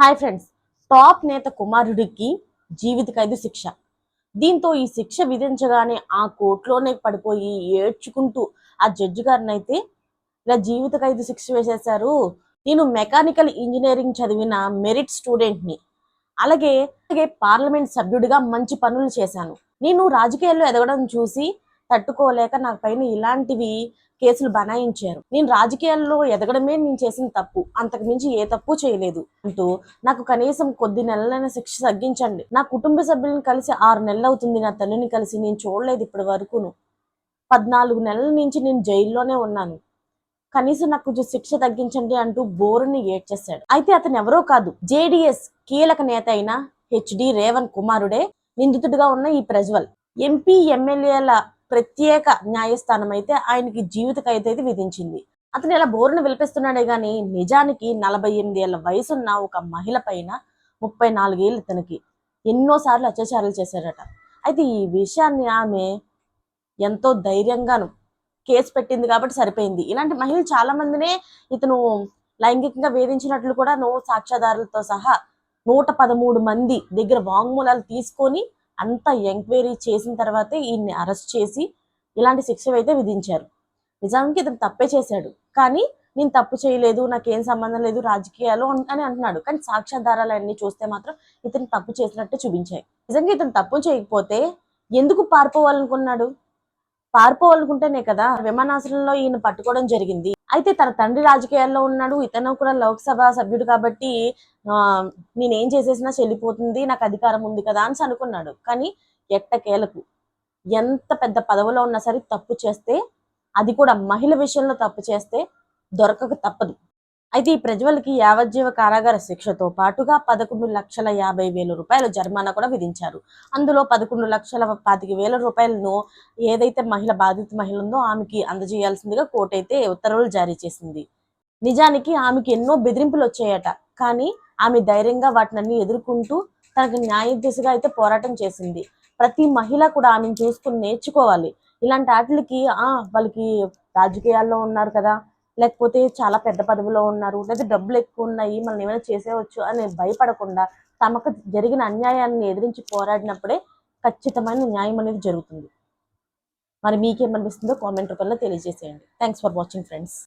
Hi friends top నేత కుమారుడికి జీవిత ఖైదు శిక్ష. దీంతో ఈ శిక్ష విధించగానే ఆ కోర్టులోనే పడిపోయి ఏడ్చుకుంటూ ఆ జడ్జి గారిని అయితే ఇలా జీవిత ఖైదు శిక్ష వేసేశారు. నేను మెకానికల్ ఇంజనీరింగ్ చదివిన మెరిట్ స్టూడెంట్ని. అలాగే అలాగే పార్లమెంట్ సభ్యుడిగా మంచి పనులు చేశాను. నేను రాజకీయాల్లో ఎదగడం చూసి తట్టుకోలేక నాకు పైన ఇలాంటివి కేసులు బనాయించారు. నేను రాజకీయాల్లో ఎదగడమే నేను చేసిన తప్పు. అంతకు మించి ఏ తప్పు చేయలేదు అంటూ నాకు కనీసం కొద్ది నెలలైన శిక్ష తగ్గించండి. నా కుటుంబ సభ్యులను కలిసి ఆరు నెలలు అవుతుంది. నా తల్లిని కలిసి నేను చూడలేదు ఇప్పటి వరకును. పద్నాలుగు నెలల నుంచి నేను జైల్లోనే ఉన్నాను. కనీసం నాకు కొంచెం శిక్ష తగ్గించండి అంటూ బోరుని ఏడ్చేశాడు. అయితే అతను ఎవరో కాదు. జేడిఎస్ కీలక నేత అయిన హెచ్డి రేవన్ కుమారుడే నిందితుడిగా ఉన్న ఈ ప్రజ్వల్. ఎంపీ ఎమ్మెల్యేల ప్రత్యేక న్యాయస్థానం అయితే ఆయనకి జీవిత ఖైదు అయితే విధించింది. అతను ఇలా బోరును విలిపిస్తున్నాడే గాని నిజానికి నలభై ఎనిమిది ఏళ్ళ వయసున్న ఒక మహిళ పైన ముప్పై నాలుగేళ్ళు ఇతనికి. ఎన్నోసార్లు అత్యాచారాలు చేశాడట అయితే ఈ విషయాన్ని ఆమె ఎంతో ధైర్యంగాను కేసు పెట్టింది కాబట్టి సరిపోయింది. ఇలాంటి మహిళలు చాలా మందినే ఇతను లైంగికంగా వేధించినట్లు కూడా నో సాక్ష్యాధారులతో సహా నూట పదమూడు మంది దగ్గర వాంగ్మూలాలు తీసుకొని అంత ఎంక్వైరీ చేసిన తర్వాతే ఈయన్ని అరెస్ట్ చేసి ఇలాంటి శిక్ష అయితే విధించారు. నిజానికి ఇతను తప్పే చేశాడు. కానీ నేను తప్పు చేయలేదు నాకేం సంబంధం లేదు రాజకీయాలు అని అంటున్నాడు. కానీ సాక్ష్యాధారాలు అన్ని చూస్తే మాత్రం ఇతను తప్పు చేసినట్టే చూపించాయి. నిజంగా ఇతను తప్పు చేయకపోతే ఎందుకు పారిపోవాలనుకున్నాడు పారిపోవాలనుకుంటేనే కదా విమానాశ్రయంలో ఈయన పట్టుకోవడం జరిగింది. అయితే తన తండ్రి రాజకీయాల్లో ఉన్నాడు ఇతను కూడా లోక్సభ సభ్యుడు కాబట్టి ఆ, నేనేం చేసేసినా చెల్లిపోతుంది నాకు అధికారం ఉంది కదా అని అనుకున్నాడు. కానీ ఎట్టకేలకు ఎంత పెద్ద పదవిలో ఉన్నా సరే తప్పు చేస్తే అది కూడా మహిళ విషయంలో తప్పు చేస్తే దొరకక తప్పదు. అయితే ఈ ప్రజ్వల్కి యావజ్జీవ కారాగార శిక్షతో పాటుగా పదకొండు లక్షల యాభై వేల రూపాయల జరిమానా కూడా విధించారు. అందులో పదకొండు లక్షల పాతిక వేల రూపాయలను ఏదైతే మహిళ బాధిత మహిళ ఉందో ఆమెకి అందజేయాల్సిందిగా కోర్టు అయితే ఉత్తర్వులు జారీ చేసింది. నిజానికి ఆమెకి ఎన్నో బెదిరింపులు వచ్చాయట. కానీ ఆమె ధైర్యంగా వాటిని ఎదుర్కొంటూ తనకు న్యాయ దిశగా అయితే పోరాటం చేసింది. ప్రతి మహిళ కూడా ఆమెను చూసుకుని నేర్చుకోవాలి. ఇలాంటి వాటికి ఆ వాళ్ళకి రాజకీయాల్లో ఉన్నారు కదా. లేకపోతే చాలా పెద్ద పదవిలో ఉన్నారు లేదా డబ్బులు ఎక్కువ ఉన్నాయి మనం ఏమైనా చేసేవచ్చు అని భయపడకుండా తమకు జరిగిన అన్యాయాన్ని ఎదిరించి పోరాడినప్పుడే ఖచ్చితమైన న్యాయం అనేది జరుగుతుంది. మరి మీకేమనిపిస్తుందో కామెంట్ రూపంలో తెలియజేసేయండి. Thanks for watching friends